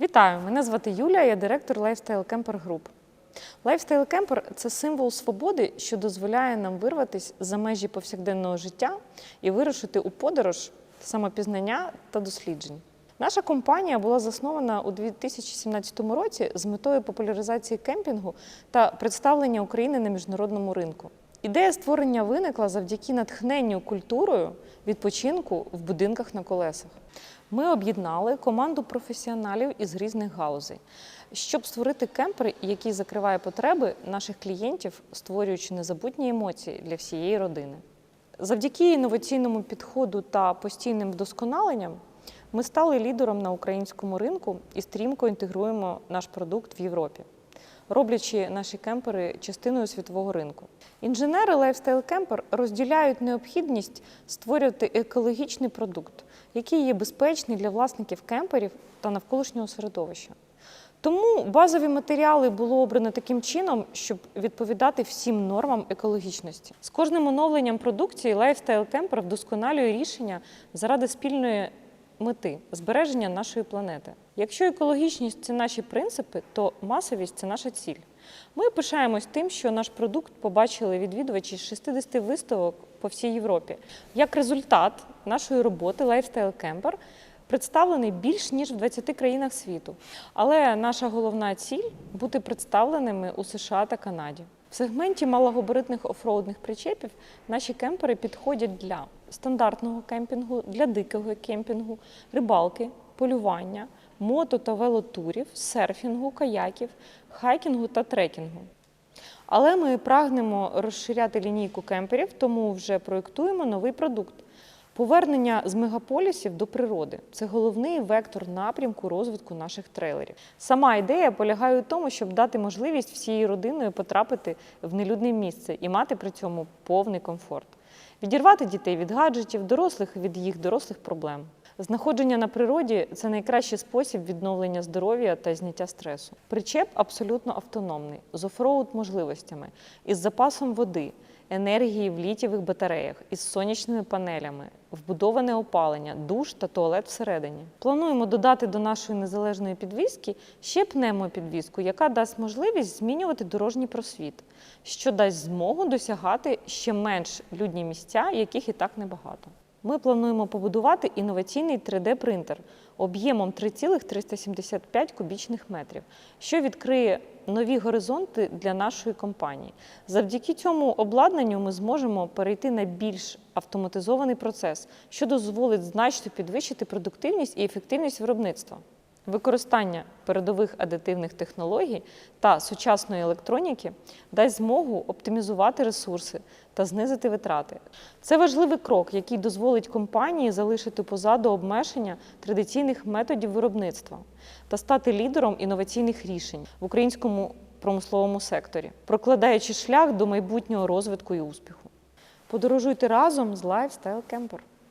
Вітаю! Мене звати Юлія, я директор Lifestyle Camper Group. Lifestyle Camper – це символ свободи, що дозволяє нам вирватися за межі повсякденного життя і вирушити у подорож, самопізнання та досліджень. Наша компанія була заснована у 2017 році з метою популяризації кемпінгу та представлення України на міжнародному ринку. Ідея створення виникла завдяки натхненню культурою відпочинку в будинках на колесах. Ми об'єднали команду професіоналів із різних галузей, щоб створити кемпер, який закриває потреби наших клієнтів, створюючи незабутні емоції для всієї родини. Завдяки інноваційному підходу та постійним вдосконаленням ми стали лідером на українському ринку і стрімко інтегруємо наш продукт в Європі, роблячи наші кемпери частиною світового ринку. Інженери Lifestyle Camper розділяють необхідність створювати екологічний продукт, який є безпечний для власників кемперів та навколишнього середовища. Тому базові матеріали було обрано таким чином, щоб відповідати всім нормам екологічності. З кожним оновленням продукції Lifestyle Camper вдосконалює рішення заради спільної мети збереження нашої планети. Якщо екологічність це наші принципи, то масовість це наша ціль. Ми пишаємось тим, що наш продукт побачили відвідувачі з 60 виставок по всій Європі. Як результат нашої роботи Lifestyle Camper представлений більш ніж в 20 країнах світу. Але наша головна ціль бути представленими у США та Канаді. В сегменті малогабаритних офроудних причепів наші кемпери підходять для стандартного кемпінгу, для дикого кемпінгу, рибалки, полювання, мото та велотурів, серфінгу, каяків, хайкінгу та трекінгу. Але ми прагнемо розширяти лінійку кемперів, тому вже проєктуємо новий продукт. Повернення з мегаполісів до природи це головний вектор напрямку розвитку наших трейлерів. Сама ідея полягає у тому, щоб дати можливість всією родиною потрапити в нелюдне місце і мати при цьому повний комфорт, відірвати дітей від гаджетів, дорослих від їх дорослих проблем. Знаходження на природі це найкращий спосіб відновлення здоров'я та зняття стресу. Причеп абсолютно автономний, з офроуд можливостями, із запасом води, енергії в літівих батареях, із сонячними панелями, вбудоване опалення, душ та туалет всередині. Плануємо додати до нашої незалежної підвіски ще пневмопідвіску, яка дасть можливість змінювати дорожній просвіт, що дасть змогу досягати ще менш людні місця, яких і так небагато. Ми плануємо побудувати інноваційний 3D-принтер об'ємом 3,375 кубічних метрів, що відкриє нові горизонти для нашої компанії. Завдяки цьому обладнанню ми зможемо перейти на більш автоматизований процес, що дозволить значно підвищити продуктивність і ефективність виробництва. Використання передових адитивних технологій та сучасної електроніки дасть змогу оптимізувати ресурси та знизити витрати. Це важливий крок, який дозволить компанії залишити позаду обмеження традиційних методів виробництва та стати лідером інноваційних рішень в українському промисловому секторі, прокладаючи шлях до майбутнього розвитку і успіху. Подорожуйте разом з Lifestyle Camper.